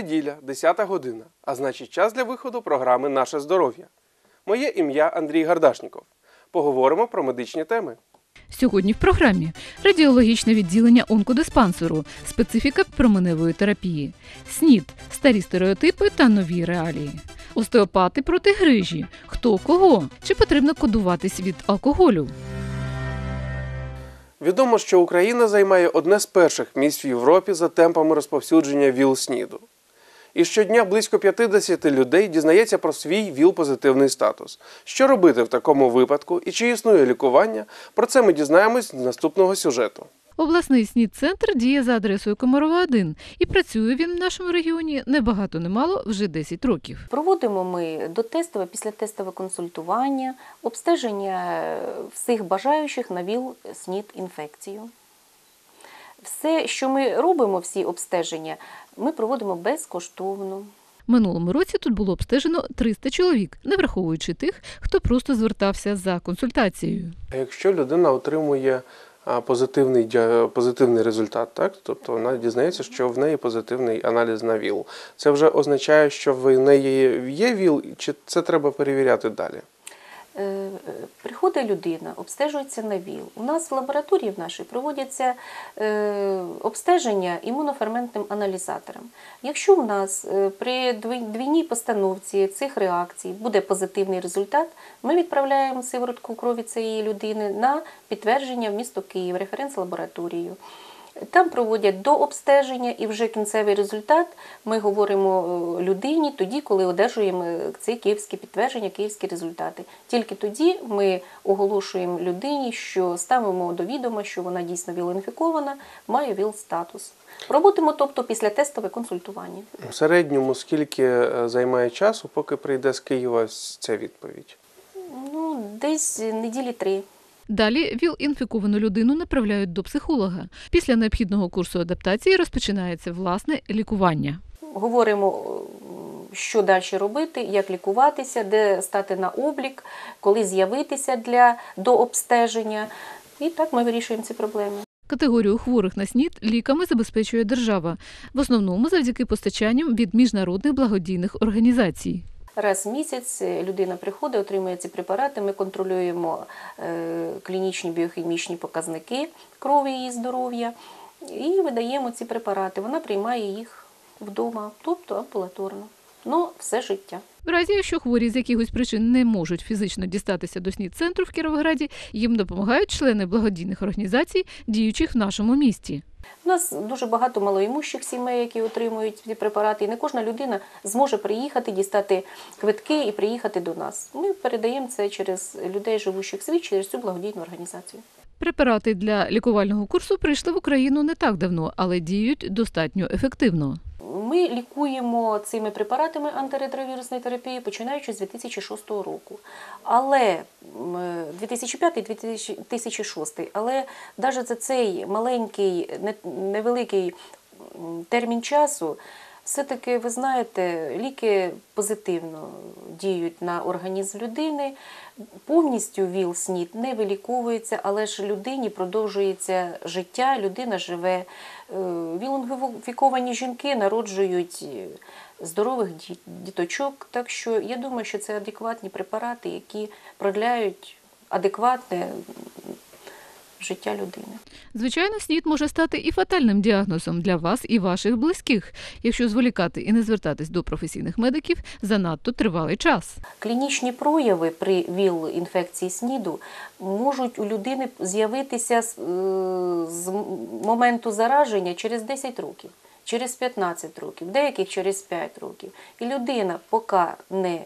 Неділя, 10 година, а значить час для виходу програми Наше здоров'я. Моє ім'я Андрій Гардашніков. Поговоримо про медичні теми. Сьогодні в програмі радіологічне відділення онкодиспансеру, специфіка променевої терапії, СНІД, старі стереотипи та нові реалії. Остеопати проти грижі. Хто кого? Чи потрібно кодуватись від алкоголю? Відомо, що Україна займає одне з перших місць в Європі за темпами розповсюдження ВІЛ-СНІДу. І щодня близько 50 людей дізнається про свій ВІЛ-позитивний статус. Що робити в такому випадку і чи існує лікування? Про це ми дізнаємось з наступного сюжету. Обласний СНІД-центр діє за адресою Комарова 1 і працює він в нашому регіоні не багато не вже 10 років. Проводимо ми дотестове, післятестове консультування, обстеження всіх бажаючих на ВІЛ СНІД інфекцію. Все, що ми робимо, всі обстеження, ми проводимо безкоштовно. Минулому році тут було обстежено 300 чоловік, не враховуючи тих, хто просто звертався за консультацією. Якщо людина отримує позитивний, позитивний результат, так? тобто вона дізнається, що в неї позитивний аналіз на ВІЛ, це вже означає, що в неї є ВІЛ, чи це треба перевіряти далі? Е, Приходить людина, обстежується на ВІЛ. У нас в лабораторії в нашій проводяться е, обстеження імуноферментним аналізатором. Якщо у нас е, при двійній постановці цих реакцій буде позитивний результат, ми відправляємо сиворотку крові цієї людини на підтвердження в місто Київ, референс-лабораторію. Там проводять до обстеження і вже кінцевий результат ми говоримо е, людині тоді, коли одержуємо ці київські підтвердження, київські результати. Тільки тоді ми оголошуємо людині, що ставимо до відома, що вона дійсно віл-інфікована, має ВІЛ-статус. Проводимо, тобто, після тестове консультування. В середньому скільки е, займає часу, поки прийде з Києва ця відповідь? Ну, десь неділі три. Далі ВІЛ-інфіковану людину направляють до психолога. Після необхідного курсу адаптації розпочинається власне лікування. Говоримо, е, що далі робити, як лікуватися, де стати на облік, коли з'явитися для до обстеження. І так ми вирішуємо ці проблеми. Категорію хворих на СНІД ліками забезпечує держава, в основному завдяки постачанням від міжнародних благодійних організацій. Раз в місяць е, людина приходить, отримує ці препарати. Ми контролюємо е, клінічні біохімічні показники крові її здоров'я і видаємо ці препарати. Вона приймає їх вдома, тобто амбулаторно. Ну, все життя. В разі, якщо хворі з якихось причин не можуть фізично дістатися до СНІД-центру в Кіровограді, їм допомагають члени благодійних організацій, діючих в нашому місті. У нас дуже багато малоімущих сімей, які отримують ці препарати, і не кожна людина зможе приїхати, дістати квитки і приїхати до нас. Ми передаємо це через людей, живучих в світ, через цю благодійну організацію. Препарати для лікувального курсу прийшли в Україну не так давно, але діють достатньо ефективно. Ми лікуємо цими препаратами антиретровірусної терапії починаючи з 2006 року. Але м, 2005-2006, але навіть за цей маленький, не- невеликий термін часу, все-таки, ви знаєте, ліки позитивно діють на організм людини. Повністю ВІЛ-СНІД не виліковується, але ж людині продовжується життя, людина живе. Е, Віл-інфіковані жінки народжують е, здорових діточок. Так що я думаю, що це адекватні препарати, які продляють адекватне життя людини. Звичайно, СНІД може стати і фатальним діагнозом для вас і ваших близьких, якщо зволікати і не звертатись до професійних медиків занадто тривалий час. Клінічні прояви при ВІЛ-інфекції СНІДу можуть у людини з'явитися з, е, моменту зараження через 10 років, через 15 років, деяких через 5 років. І людина, поки не е,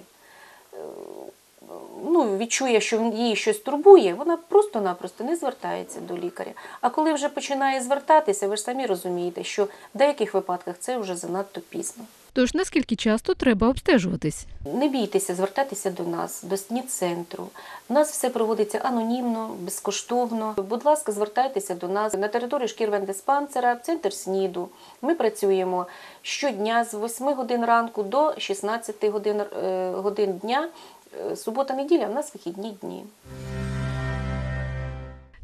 ну, відчує, що її щось турбує, вона просто-напросто не звертається до лікаря. А коли вже починає звертатися, ви ж самі розумієте, що в деяких випадках це вже занадто пізно. Тож наскільки часто треба обстежуватись? Не бійтеся звертатися до нас, до СНІД-центру. У нас все проводиться анонімно, безкоштовно. Будь ласка, звертайтеся до нас на території шкірвендиспансера, центр СНІДу. Ми працюємо щодня з 8 годин ранку до 16 годин, е, годин дня. Е, Субота-неділя в нас вихідні дні.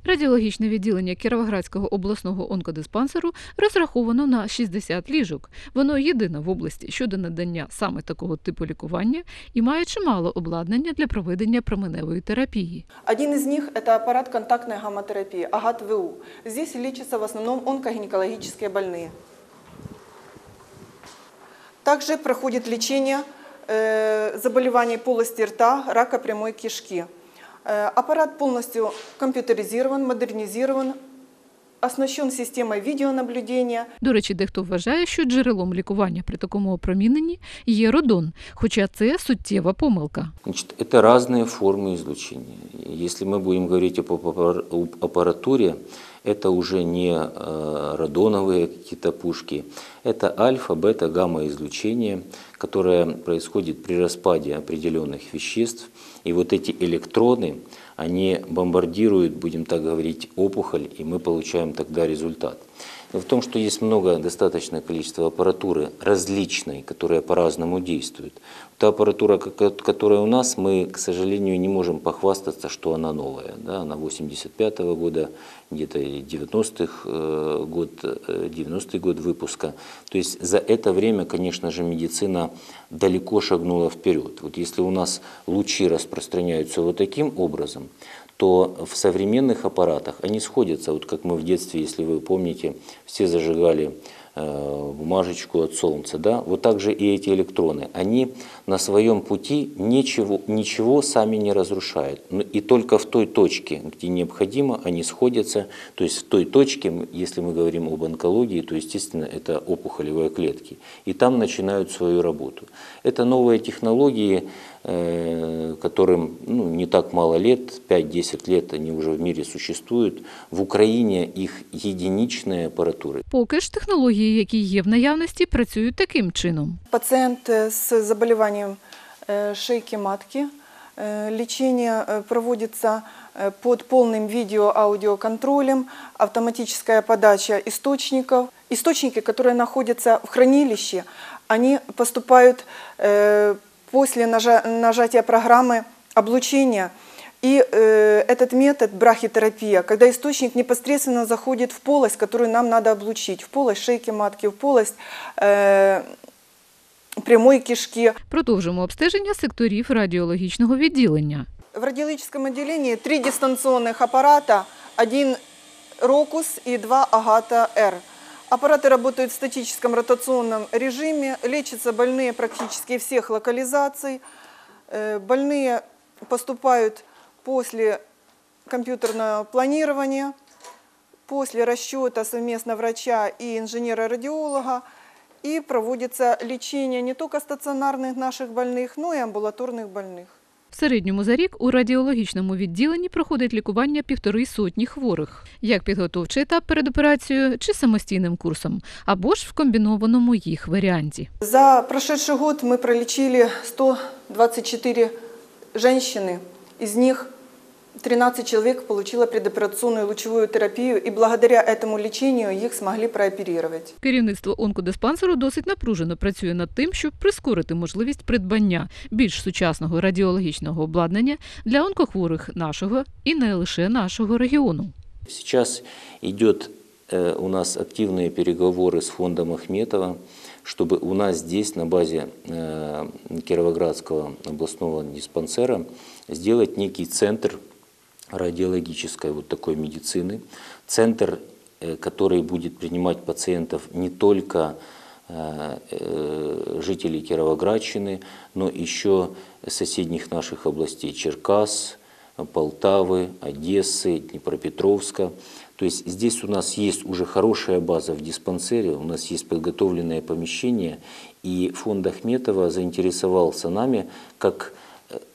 Радіологічне відділення Кіровоградського обласного онкодиспансеру розраховано на 60 ліжок. Воно єдине в області щодо надання саме такого типу лікування і має чимало обладнання для проведення променевої терапії. Один из них – это аппарат контактной гамма-терапии, АГАТ-ВУ. Здесь лечатся в основном онкогинекологические больные. Также проходит лечение э, заболеваний полости рта, рака прямой кишки. Э, аппарат полностью компьютеризирован, модернизирован, оснащен системой видеонаблюдения. До речі, дехто вважає, що джерелом лікування при такому опроміненні є родон, хоча це суттєва помилка. Значит, это разные формы излучения. Если мы будем говорить об аппар- об аппаратуре, это уже не э, радоновые какие-то пушки, это альфа, бета, гамма излучение, которое происходит при распаде определенных веществ. И вот эти электроны, они бомбардируют, будем так говорить, опухоль, и мы получаем тогда результат. В том, что есть много, достаточное количество аппаратуры различной, которая по-разному действует. Та аппаратура, которая у нас, мы, к сожалению, не можем похвастаться, что она новая. Да? Она 85 года, где-то и 90-х э, год, э, 90-й год выпуска. То есть за это время, конечно же, медицина далеко шагнула вперед. Вот если у нас лучи распространяются вот таким образом, то в современных аппаратах они сходятся. Вот как мы в детстве, если вы помните, все зажигали э, бумажечку от солнца, да, вот так же и эти электроны, они на своем пути ничего, ничего сами не разрушают, Но и только в той точке, где необходимо, они сходятся, то есть в той точке, если мы говорим об онкологии, то, естественно, это опухолевые клетки, и там начинают свою работу. Это новые технологии, которым ну, не так мало лет, 5-10 лет они уже в мире существуют. В Украине их единичные аппаратуры. Поки ж технології, які є в наявності, працюють таким чином. Пациент э, с заболеванием э, шейки матки. э, Лечение э, проводится э, под полным видео-аудиоконтролем, автоматическая подача источников. Источники, которые находятся в хранилище, они поступают э, после нажа- нажатия программы облучения. И э, этот метод брахитерапия, когда источник непосредственно заходит в полость, которую нам надо облучить, в полость шейки матки, в полость э, прямой кишки. Продовжимо обстеження секторів радіологічного відділення. В радиологическом отделении три дистанционных аппарата, один Рокус и два Агата-Р. Аппараты работают в статическом ротационном режиме, лечатся больные практически всех локализаций. Э, Больные поступают после компьютерного планирования, после расчета совместно врача и инженера-радиолога, и проводится лечение не только стационарных наших больных, но и амбулаторных больных. В середньому за рік у радіологічному відділенні проходить лікування півтори сотні хворих, як підготовчий етап перед операцією чи самостійним курсом, або ж в комбінованому їх варіанті. За прошедший год ми пролічили 124 жінки, із них 13 человек получило предоперационную лучевую терапию, и благодаря этому лечению их смогли прооперировать. Керівництво онкодиспансеру досить напружено працює над тим, щоб прискорити можливість придбання більш сучасного радіологічного обладнання для онкохворих нашого і не лише нашого регіону. Сейчас идет э, у нас активные переговоры с фондом Ахметова, чтобы у нас здесь, на базе э, Кировоградского областного диспансера, сделать некий центр радиологической вот такой медицины, центр, э, который будет принимать пациентов не только э, э, жителей Кировоградщины, но еще соседних наших областей Черкас, Полтавы, Одессы, Днепропетровска. То есть здесь у нас есть уже хорошая база в диспансере, у нас есть подготовленное помещение, и фонд Ахметова заинтересовался нами как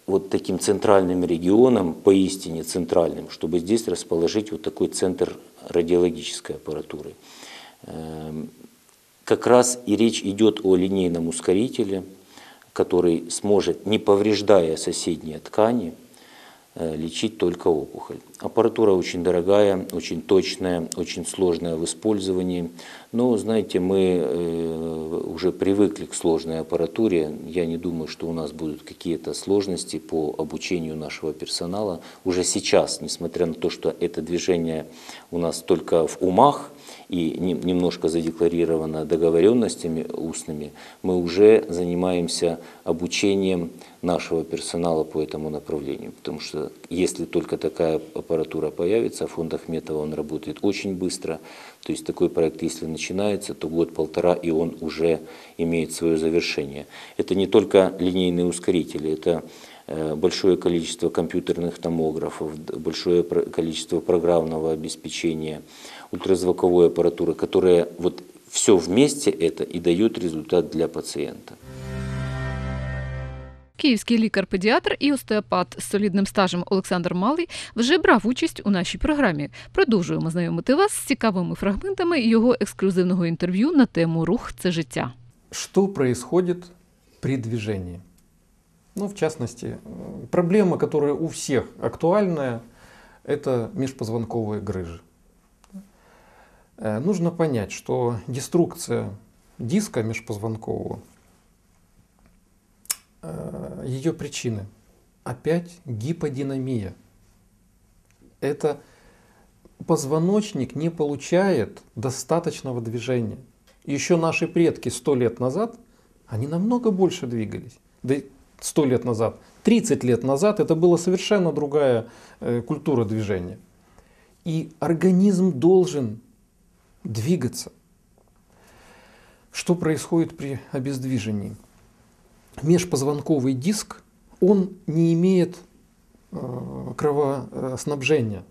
вот таким центральным регионом, поистине центральным, чтобы здесь расположить вот такой центр радиологической аппаратуры. Эм, Как раз и речь идет о линейном ускорителе, который сможет, не повреждая соседние ткани, лечить только опухоль. Аппаратура очень дорогая, очень точная, очень сложная в использовании. Но, знаете, мы э, уже привыкли к сложной аппаратуре. Я не думаю, что у нас будут какие-то сложности по обучению нашего персонала. Уже сейчас, несмотря на то, что это движение у нас только в умах, и немножко задекларировано договоренностями устными, мы уже занимаемся обучением нашего персонала по этому направлению. Потому что если только такая аппаратура появится, фонд Ахметова он работает очень быстро. То есть такой проект, если начинается, то год-полтора, и он уже имеет свое завершение. Это не только линейные ускорители, это э, большое количество компьютерных томографов, большое количество программного обеспечения, ультразвуковой аппаратуры, которая вот все вместе это и дает результат для пациента. Київський лікар-педіатр і остеопат з солідним стажем Олександр Малий вже брав участь у нашій програмі. Продовжуємо знайомити вас з цікавими фрагментами його ексклюзивного інтерв'ю на тему Рух це життя. Что происходит при движении? Ну, в частности, проблема, которая у всех актуальная, это межпозвонковые грыжи. Э, нужно понять, что деструкция диска межпозвонкового, э, ее причины опять гиподинамия. Это позвоночник не получает достаточного движения. Еще наши предки сто лет назад, они намного больше двигались. Да сто лет назад, 30 лет назад это была совершенно другая э, культура движения. И организм должен двигаться. Что происходит при обездвижении? Межпозвонковый диск, он не имеет э, кровоснабжения.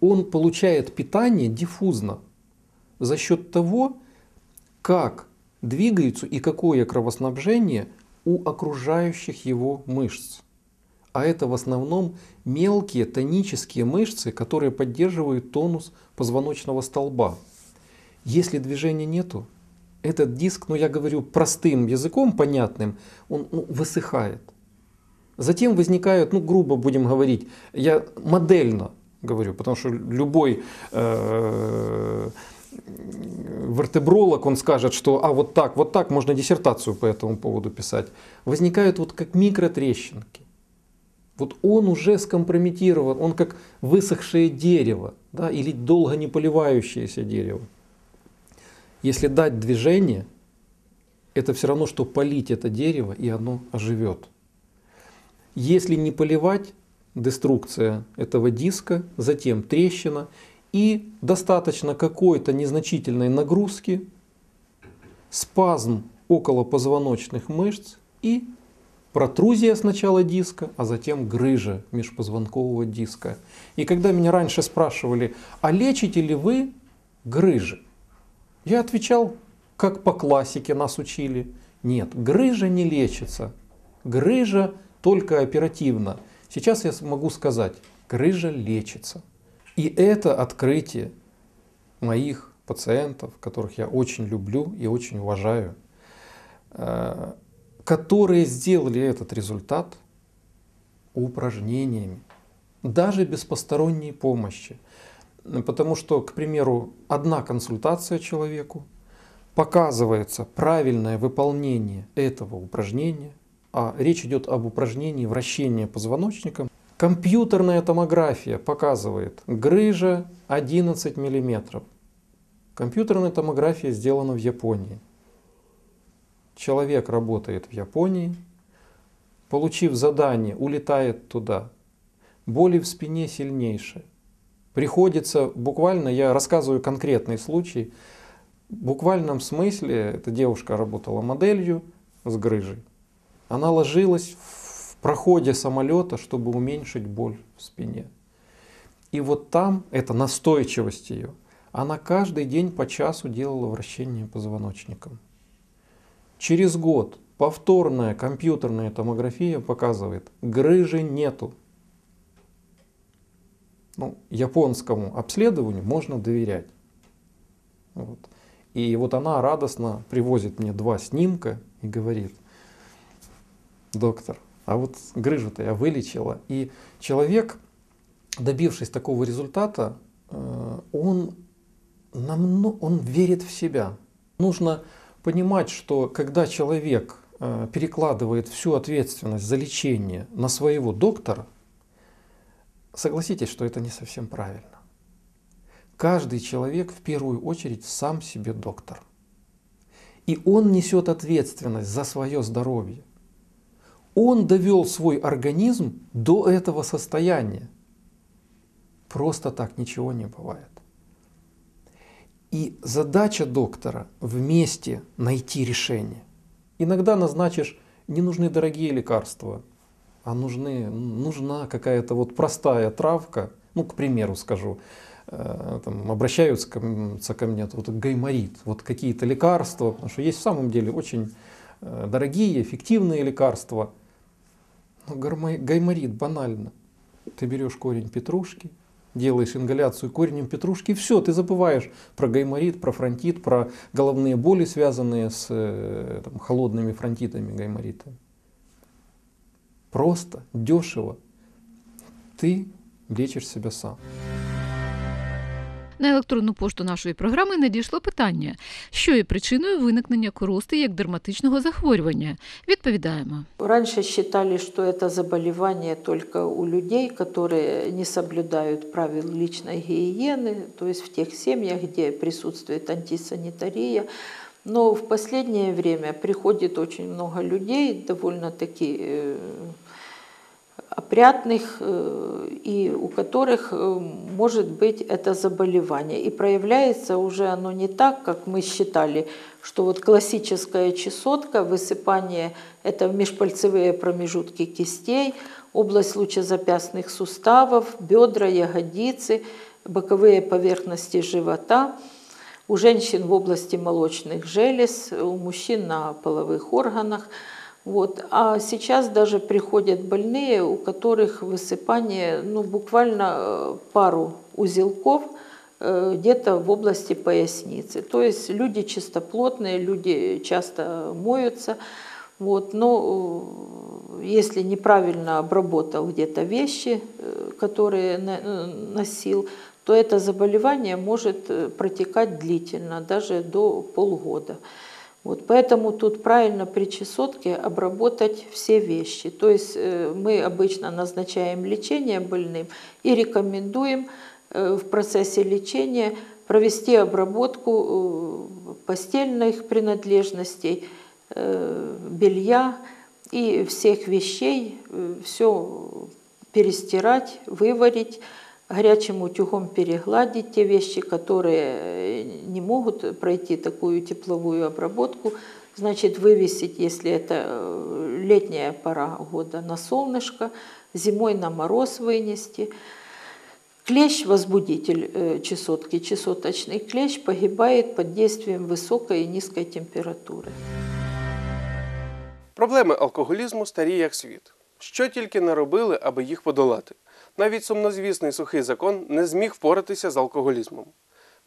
Он получает питание диффузно за счет того, как двигаются и какое кровоснабжение у окружающих его мышц. А это в основном мелкие тонические мышцы, которые поддерживают тонус позвоночного столба. Если движения нету, этот диск, ну я говорю простым языком, понятным, он ну, высыхает. Затем возникают, ну грубо будем говорить, я модельно говорю, потому что любой э, вертебролог, он скажет, что а вот так, вот так, можно диссертацию по этому поводу писать. Возникают вот как микротрещинки. Вот он уже скомпрометирован, он как высохшее дерево да, или долго не поливающееся дерево. Если дать движение, это все равно, что полить это дерево, и оно оживет. Если не поливать, деструкция этого диска, затем трещина, и достаточно какой-то незначительной нагрузки, спазм около позвоночных мышц и протрузия сначала диска, а затем грыжа межпозвонкового диска. И когда меня раньше спрашивали, а лечите ли вы грыжи? Я отвечал, как по классике нас учили. Нет, грыжа не лечится. Грыжа только оперативно. Сейчас я могу сказать, грыжа лечится. И это открытие моих пациентов, которых я очень люблю и очень уважаю, э, которые сделали этот результат упражнениями, даже без посторонней помощи. Потому что, к примеру, одна консультация человеку показывается правильное выполнение этого упражнения, а речь идет об упражнении вращения позвоночником. Компьютерная томография показывает грыжа 11 мм. Компьютерная томография сделана в Японии. Человек работает в Японии, получив задание, улетает туда. Боли в спине сильнейшие. Приходится буквально, я рассказываю конкретный случай, в буквальном смысле эта девушка работала моделью с грыжей. Она ложилась в проходе самолета, чтобы уменьшить боль в спине. И вот там, это настойчивость ее, она каждый день по часу делала вращение позвоночником. Через год повторная компьютерная томография показывает, грыжи нету. Ну, японскому обследованию можно доверять. Вот. И вот она радостно привозит мне два снимка и говорит, доктор, А вот грыжу-то я вылечила. И человек, добившись такого результата, э, он, намно- он верит в себя. Нужно понимать, что когда человек э, перекладывает всю ответственность за лечение на своего доктора, согласитесь, что это не совсем правильно. Каждый человек в первую очередь сам себе доктор. И он несет ответственность за свое здоровье. Он довел свой организм до этого состояния. Просто так ничего не бывает. И задача доктора вместе найти решение. Иногда назначишь, не нужны дорогие лекарства, а нужны, нужна какая-то вот простая травка, ну, к примеру скажу, э, там, обращаются ко, ко мне, вот гайморит, вот какие-то лекарства, потому что есть в самом деле очень э, дорогие, эффективные лекарства. Но гайморит банально. Ты берешь корень петрушки, делаешь ингаляцию коренем петрушки, и все, ты забываешь про гайморит, про фронтит, про головные боли, связанные с э, там, холодными фронтитами гайморита. Просто, дешево. Ты лечишь себя сам. На електронну пошту нашої програми надійшло питання, що є причиною виникнення корости як дерматичного захворювання. Відповідаємо. Раньше считали, что это заболевание только у людей, которые не соблюдают правил личной гигиены, то есть в тех семьях, где присутствует антисанитария. Но в последнее время приходит очень много людей, довольно-таки э, опрятных, э, и у которых э, может быть это заболевание. И проявляется уже оно не так, как мы считали, что вот классическая чесотка, высыпание – это межпальцевые промежутки кистей, область лучезапястных суставов, бедра, ягодицы, боковые поверхности живота – у женщин в области молочных желез, у мужчин на половых органах. Вот. А сейчас даже приходят больные, у которых высыпание ну, буквально э, пару узелков э, где-то в области поясницы. То есть люди чистоплотные, люди часто моются. Вот. Но э, если неправильно обработал где-то вещи, которые носил, то это заболевание может э, протекать длительно, даже до полгода. Вот, поэтому тут правильно при чесотке обработать все вещи. То есть э, мы обычно назначаем лечение больным и рекомендуем э, в процессе лечения провести обработку постельных принадлежностей, белья и всех вещей, все перестирать, выварить, горячим утюгом перегладить те вещи, которые э, не могут пройти такую тепловую обработку, значит вывесить, если это э, летняя пора года, на солнышко, зимой на мороз вынести. Клещ, возбудитель э, чесотки, чесоточный клещ погибает под действием высокой и низкой температуры. Проблеми алкоголізму старі як світ. Що тільки не робили, аби їх подолати. Навіть сумнозвісний сухий закон не зміг впоратися з алкоголізмом.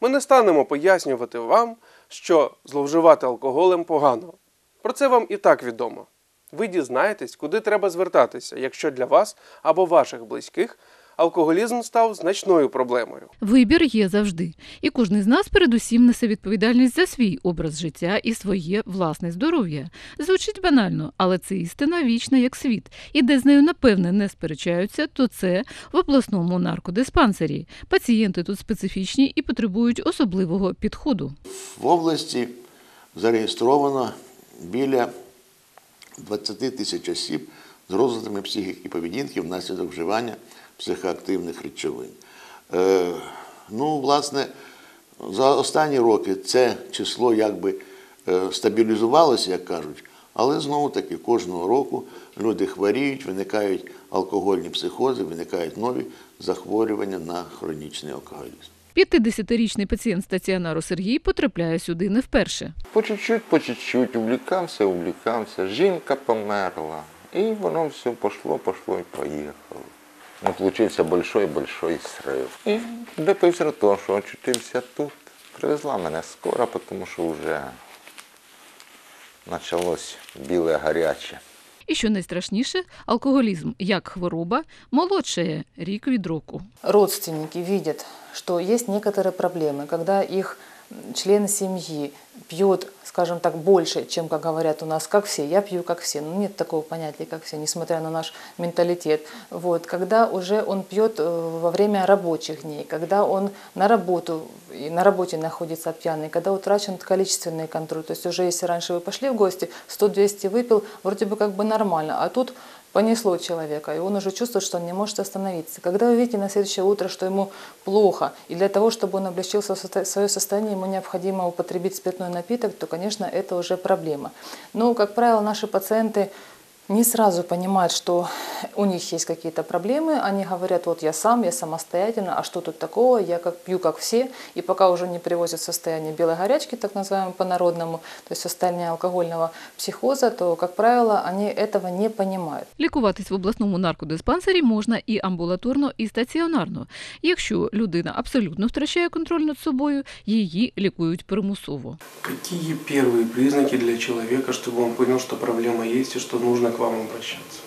Ми не станемо пояснювати вам, що зловживати алкоголем погано. Про це вам і так відомо. Ви дізнаєтесь, куди треба звертатися, якщо для вас або ваших близьких алкоголізм став значною проблемою. Вибір є завжди, і кожен з нас передусім несе відповідальність за свій образ життя і своє власне здоров'я. Звучить банально, але це істина вічна як світ. І де з нею напевне не сперечаються, то це в обласному наркодиспансері. Пацієнти тут специфічні і потребують особливого підходу. В області зареєстровано біля 20 тисяч осіб з розладами психіки і поведінки внаслідок вживання психоактивних речовин. Е, ну, власне, за останні роки це число якби е, стабілізувалося, як кажуть, але знову таки кожного року люди хворіють, виникають алкогольні психози, виникають нові захворювання на хронічний алкоголізм. 50-річний пацієнт стаціонару Сергій потрапляє сюди не вперше. По чуть-чуть, по чуть-чуть, увлікався, увлікався. Жінка померла. І воно все пошло, пошло і поїхало. Ну, получився большой-большой срив. І допився до того, що очутився тут. Привезла мене скоро, тому що вже почалось біле гаряче. І що найстрашніше, алкоголізм як хвороба молодшає рік від року. родственники видят, что есть некоторые проблемы, когда их член семьи пьет, скажем так, больше, чем, как говорят у нас, как все. Я пью, как все. Ну, нет такого понятия, как все, несмотря на наш менталитет. Вот. Когда уже он пьет э, во время рабочих дней, когда он на работу, и на работе находится пьяный, когда утрачен количественный контроль. То есть уже если раньше вы пошли в гости, 100-200 выпил, вроде бы как бы нормально, а тут понесло человека, и он уже чувствует, что он не может остановиться. Когда вы видите на следующее утро, что ему плохо, и для того, чтобы он облегчил свое состояние, ему необходимо употребить спиртной напиток, то, конечно, это уже проблема. Но, как правило, наши пациенты не сразу понимают, что у них есть какие-то проблемы. Они говорят, вот я сам, я самостоятельно, а что тут такого, я как пью, как все. И пока уже не привозят в состояние белой горячки, так называемого по-народному, то есть состояние алкогольного психоза, то, как правило, они этого не понимают. Лікуватись в обласному наркодиспансері можна і амбулаторно, і стаціонарно. Якщо людина абсолютно втрачає контроль над собою, її лікують примусово. Какие первые признаки для человека, чтобы он понял, что проблема есть и что нужно к вам обращаться?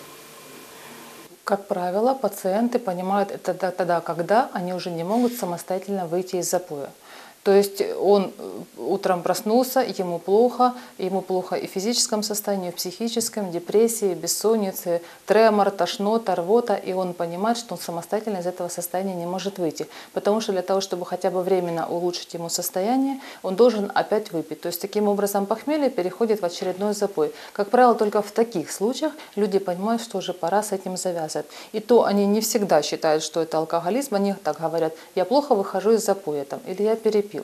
Как правило, пациенты понимают это тогда, когда они уже не могут самостоятельно выйти из запоя. То есть он э, утром проснулся, ему плохо, ему плохо и в физическом состоянии, и в психическом, депрессии, бессонницы, тремор, тошнота, рвота, и он понимает, что он самостоятельно из этого состояния не может выйти. Потому что для того, чтобы хотя бы временно улучшить ему состояние, он должен опять выпить. То есть таким образом похмелье переходит в очередной запой. Как правило, только в таких случаях люди понимают, что уже пора с этим завязывать. И то они не всегда считают, что это алкоголизм, они так говорят, я плохо выхожу из запоя там, или я перепил.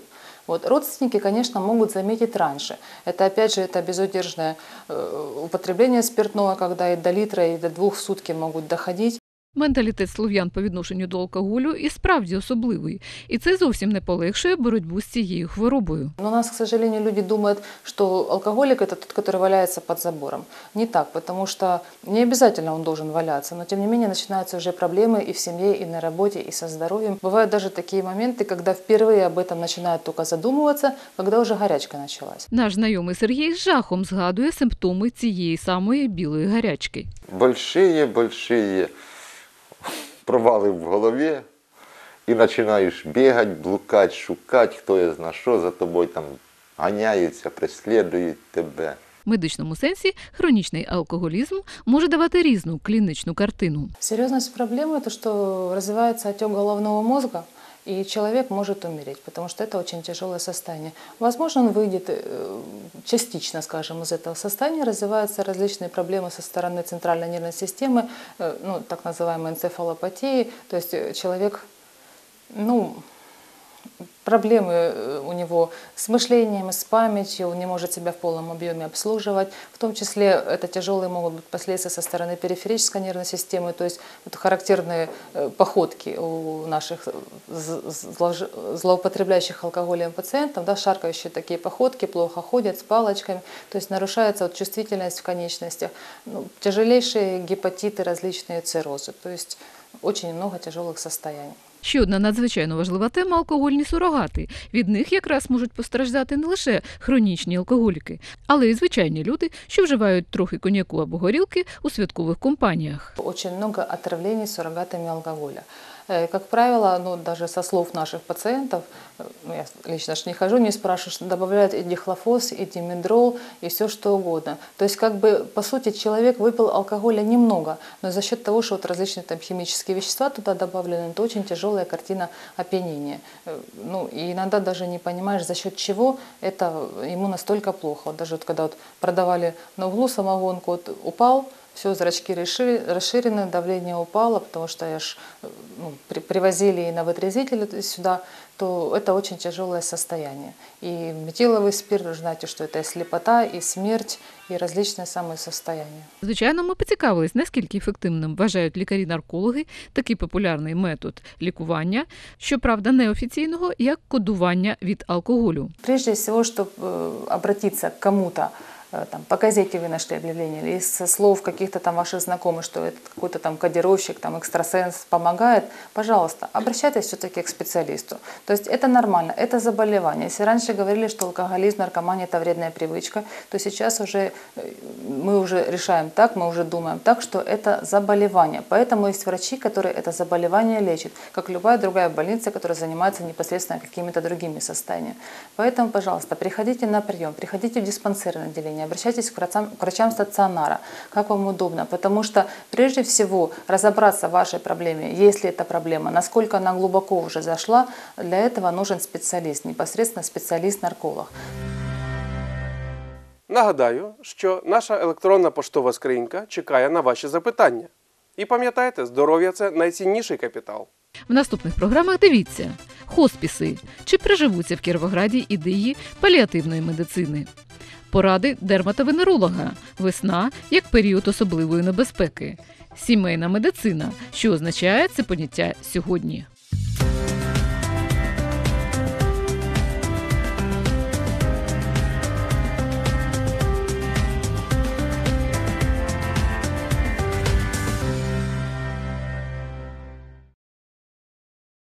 Вот. Родственники, конечно, могут заметить раньше. Это, опять же, это безудержное э, употребление спиртного, когда и до литра, и до двух сутки могут доходить. Менталітет слов'ян по відношенню до алкоголю і справді особливий, і це зовсім не полегшує боротьбу з цією хворобою. Но у нас, к сожалению, люди думают, что алкоголик это тот, который валяется под забором. Не так, потому что не обязательно он должен валяться, но тем не менее начинаются уже проблемы и в семье, и на работе, и со здоровьем. Бывают даже такие моменты, когда впервые об этом начинают только задумываться, когда уже горячка началась. Наш знайомий Сергій з жахом згадує симптоми цієї самої білої гарячки. большие-большие провали в голові і починаєш бігати, блукати, шукати, хто я зна що за тобою там ганяються, преслідують тебе. В медичному сенсі хронічний алкоголізм може давати різну клінічну картину. Серйозність проблеми – це що розвивається отек головного мозку – и человек может умереть, потому что это очень тяжелое состояние. Возможно, он выйдет э, частично, скажем, из этого состояния, развиваются различные проблемы со стороны центральной нервной системы, э, ну, так называемые энцефалопатии, то есть э, человек, ну, проблемы э, у него с мышлением, с памятью, он не может себя в полном объеме обслуживать. В том числе это тяжелые могут быть последствия со стороны периферической нервной системы, то есть это характерные э, походки у наших злож- злоупотребляющих алкоголем пациентов, да, шаркающие такие походки, плохо ходят с палочками, то есть нарушается вот чувствительность в конечностях, ну, тяжелейшие гепатиты, различные циррозы, то есть очень много тяжелых состояний. Ще одна надзвичайно важлива тема алкогольні сурогати. Від них якраз можуть постраждати не лише хронічні алкоголіки, але й звичайні люди, що вживають трохи коньяку або горілки у святкових компаніях. Очень много отравлень сурогатами алкоголя. Э, Как правило, ну, даже со слов наших пациентов, э, ну, я лично ж не хожу, не спрашиваю, что добавляют и дихлофос, и димедрол, и все что угодно. То есть, как бы, по сути, человек выпил алкоголя немного, но за счет того, что вот различные там химические вещества туда добавлены, это очень тяжелая картина опьянения. Э, Ну, и иногда даже не понимаешь, за счет чего это ему настолько плохо. Вот даже вот когда вот продавали на углу самогонку, вот упал, все, зрачки реши- расширены, давление упало, потому что я ж, э, ну, при- привозили и на вытрезвитель сюда, то это очень тяжелое состояние. И метиловый спирт, вы знаете, что это и слепота, и смерть, и различные самые состояния. Звичайно, ми поцікавились, наскільки ефективним вважають лікарі-наркологи такий популярний метод лікування, щоправда, неофіційного, як кодування від алкоголю. Прежде всего, чтобы обратиться к кому-то э, там, по газете вы нашли объявление, или со слов каких-то там ваших знакомых, что этот какой-то там кодировщик, там экстрасенс помогает, пожалуйста, обращайтесь все-таки к специалисту. То есть это нормально, это заболевание. Если раньше говорили, что алкоголизм, наркомания – это вредная привычка, то сейчас уже э, мы уже решаем так, мы уже думаем так, что это заболевание. Поэтому есть врачи, которые это заболевание лечат, как любая другая больница, которая занимается непосредственно какими-то другими состояниями. Поэтому, пожалуйста, приходите на прием, приходите в диспансерное отделение, обращайтесь к врачам, к врачам стационара, как вам удобно. Потому что прежде всего разобраться в вашей проблеме, если это проблема, насколько она глубоко уже зашла, для этого нужен специалист, непосредственно специалист-нарколог. Нагадаю, що наша електронна поштова скринька чекає на ваші запитання. І пам'ятайте, здоров'я це найцінніший капітал. В наступних програмах дивіться хоспіси. Чи приживуться в Кіровограді ідеї паліативної медицини? Поради дерматовенеролога. Весна як період особливої небезпеки. Сімейна медицина, що означає це поняття сьогодні.